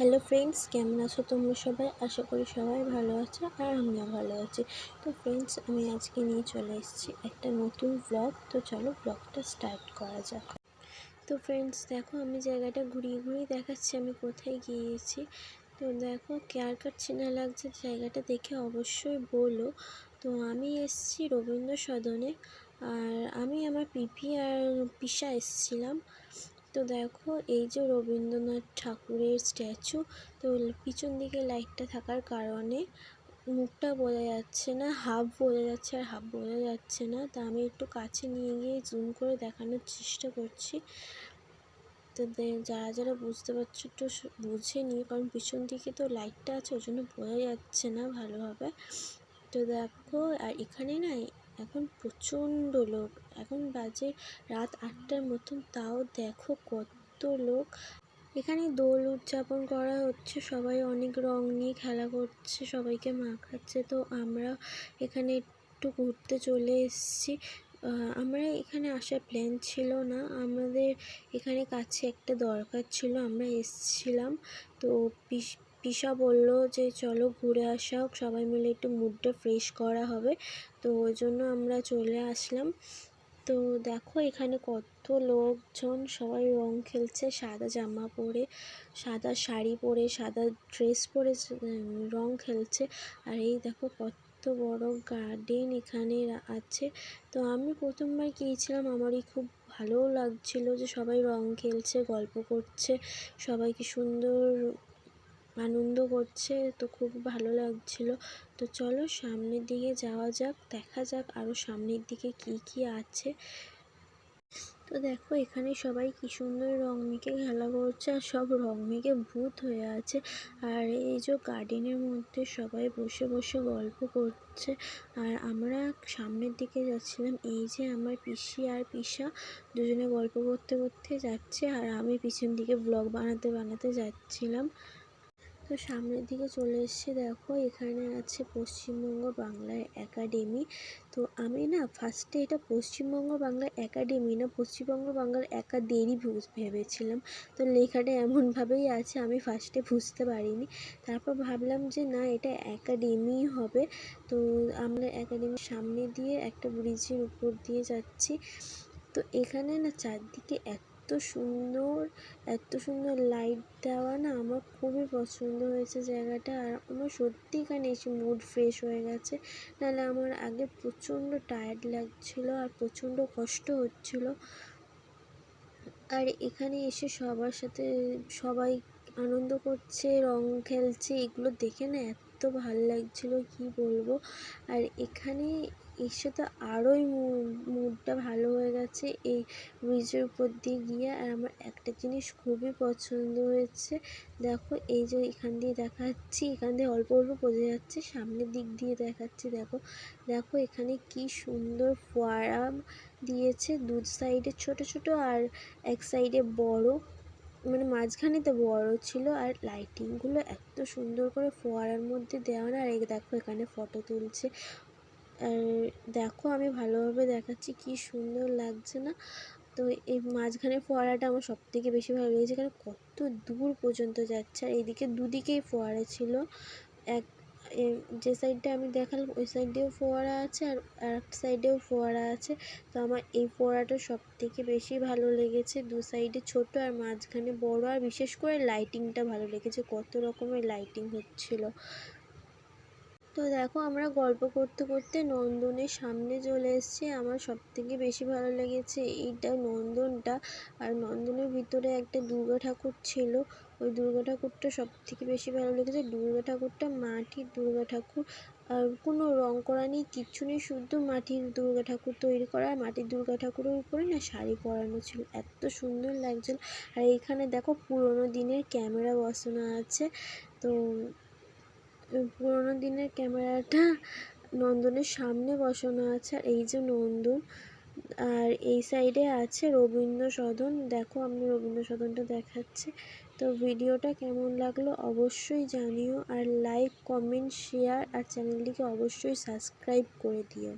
Hello friends কেমন আছো তোমরা সবাই? আশা করি সবাই ভালো আছো আর আমিও ভালো আছি। তো ফ্রেন্ডস আমি আজকে নিয়ে চলে এসেছি একটা নতুন ব্লগ তো চলো ব্লগটা স্টার্ট করা যাক। তো ফ্রেন্ডস দেখো আমি জায়গাটা ঘুরিয়ে ঘুরিয়ে দেখাচ্ছি, আমি কোথায় গিয়েছি। তো দেখো কেয়ার কার চেনা লাগছে জায়গাটা দেখে অবশ্যই বলো। তো আমি এসেছি রবীন্দ্র সদনে, আর আমি আমার পিপি আর পিসা এসেছিলাম। তো দেখো, এই যে রবীন্দ্রনাথ ঠাকুরের স্ট্যাচু, তো পিছন দিকে লাইটটা থাকার কারণে মুখটা বোঝা যাচ্ছে না, হাফ বোঝা যাচ্ছে আর হাফ বোঝা যাচ্ছে না। তা আমি একটু কাছে নিয়ে গিয়ে জুম করে দেখানোর চেষ্টা করছি। তো যারা যারা বুঝতে পারছ একটু বুঝে নিয়ে কারণ পিছন দিকে তো লাইটটা আছে, ওই জন্য বোঝা যাচ্ছে না ভালোভাবে। তো দেখো, আর এখানে না এখন প্রচণ্ড লোক। এখন বাজে রাত আটটার মতন, তাও দেখো কত লোক। এখানে দোল উদযাপন করা হচ্ছে, সবাই অনেক রং নিয়ে খেলা করছে, সবাইকে মাখাচ্ছে। তো আমরা এখানে একটু ঘুরতে চলে এসেছি। আমরা এখানে আসার প্ল্যান ছিল না। আমাদের এখানে কাছে একটা দরকার ছিল, আমরা এসছিলাম। তো পিসা বলল যে, চলো ঘুরে আসা হোক, সবাই মিলে একটু মুডটা ফ্রেশ করা হবে। তো ওই জন্য আমরা চলে আসলাম। তো দেখো এখানে কত লোকজন, সবাই রং খেলছে, সাদা জামা পরে, সাদা শাড়ি পরে, সাদা ড্রেস পরে রং খেলছে। আর এই দেখো কত বড় গার্ডেন এখানে আছে। তো আমি প্রথমবার গিয়েছিলাম, আমারই খুব ভালোও লাগছিল যে সবাই রং খেলছে, গল্প করছে সবাইকে সুন্দর আনন্দ করছে তো খুব ভালো লাগছিল। তো চলো সামনের দিকে যাওয়া যাক, দেখা যাক আরও সামনের দিকে কি কি আছে। তো দেখো এখানে সবাই কি সুন্দর রং মেখে খেলা করছে, আর সব রং মেখে ভূত হয়ে আছে। আর এই যে গার্ডেনের মধ্যে সবাই বসে বসে গল্প করছে। আর আমরা সামনের দিকে যাচ্ছিলাম, এই যে আমার পিসি আর পিসা দুজনে গল্প করতে করতে যাচ্ছে, আর আমি পিছন দিকে ব্লগ বানাতে বানাতে যাচ্ছিলাম। তো সামনের দিকে চলে এসেছি, দেখো এখানে আছে পশ্চিমবঙ্গ বাংলা একাডেমি। তো আমি না ফার্স্টে এটা পশ্চিমবঙ্গ বাংলা একাডেমি না, পশ্চিমবঙ্গ বাংলার একাডেরি ভেবেছিলাম। তো লেখাটা এমনভাবেই আছে, আমি ফার্স্টে বুঝতে পারিনি। তারপর ভাবলাম যে না, এটা একাডেমি হবে। তো আমরা একাডেমির সামনে দিয়ে একটা ব্রিজের উপর দিয়ে যাচ্ছি। তো এখানে না চারদিকে এত এত সুন্দর এত সুন্দর লাইট দেওয়া না আমার খুবই পছন্দ হয়েছে জায়গাটা। আর আমার সত্যি এখানে এসে মুড ফ্রেশ হয়ে গেছে, নাহলে আমার আগে প্রচণ্ড টায়ার্ড লাগছিল আর প্রচণ্ড কষ্ট হচ্ছিল। আর এখানে এসে সবার সাথে সবাই আনন্দ করছে, রং খেলছে, এগুলো দেখে না এত ভালো লাগছিল, কি বলব? আর এখানে এসে তো আরোই মুডটা ভালো হয়ে গেছে। এই ব্রিজের উপর দিয়ে গিয়ে আর আমার একটা জিনিস খুবই পছন্দ হয়েছে। দেখো, এই যে এখান দিয়ে দেখাচ্ছি, এখান দিয়ে অল্প অল্প বোঝা যাচ্ছে, সামনের দিক দিয়ে দেখাচ্ছি, দেখো। দেখো, এখানে কি সুন্দর ফোয়ারা দিয়েছে দু সাইডে ছোট ছোট আর এক সাইডে বড়। মানে মাঝখানে তো বড় ছিল আর লাইটিংগুলো এত সুন্দর করে ফোয়ারার মধ্যে দেওয়া না। আর দেখো, এখানে ফটো তুলছে। আর দেখো আমি ভালোভাবে দেখাচ্ছি কি সুন্দর লাগছে না। তো এই মাঝখানে ফোয়ারাটা আমার সব থেকে বেশি ভালো লেগেছে, কারণ কত দূর পর্যন্ত যাচ্ছে। আর এইদিকে দুদিকেই ফোয়ারা ছিল। এক যে সাইডটা আমি দেখালাম, ওই সাইডেও ফোয়ারা আছে আর এক সাইডেও ফোয়ারা আছে। তো আমার এই ফোয়ারাটা সব থেকে বেশি ভালো লেগেছে দু সাইডে ছোট আর মাঝখানে বড়। আর বিশেষ করে লাইটিংটা ভালো লেগেছে, কত রকমের লাইটিং হচ্ছিল। তো দেখো আমরা গল্প করতে করতে নন্দনের সামনে চলে এসেছি। আমার সব থেকে বেশি ভালো লেগেছে এইটা নন্দনটা আর নন্দনের ভিতরে একটা দুর্গা ঠাকুর ছিল। ওই দুর্গা ঠাকুরটা সব থেকে বেশি ভালো লেগেছে। দুর্গা ঠাকুরটা মাটির দুর্গা ঠাকুর। আর কোনো রং করা নেই, কিচ্ছু নেই শুদ্ধ মাটির দুর্গা ঠাকুর তৈরি করা। আর মাটির দুর্গা ঠাকুরের উপরে না শাড়ি পরানো ছিল। এত সুন্দর লাগছিল। আর এইখানে দেখো পুরোনো দিনের ক্যামেরা বসানো আছে। তো পুরোনো দিনের ক্যামেরাটা নন্দনের সামনে বসানো আছে, আর এই যে নন্দন, আর এই সাইডে আছে রবীন্দ্র সদন দেখো, আমি রবীন্দ্র সদনটা দেখাচ্ছি। তো ভিডিওটা কেমন লাগল অবশ্যই জানিও, আর লাইক কমেন্ট শেয়ার আর চ্যানেলটিকে অবশ্যই সাবস্ক্রাইব করে দিও।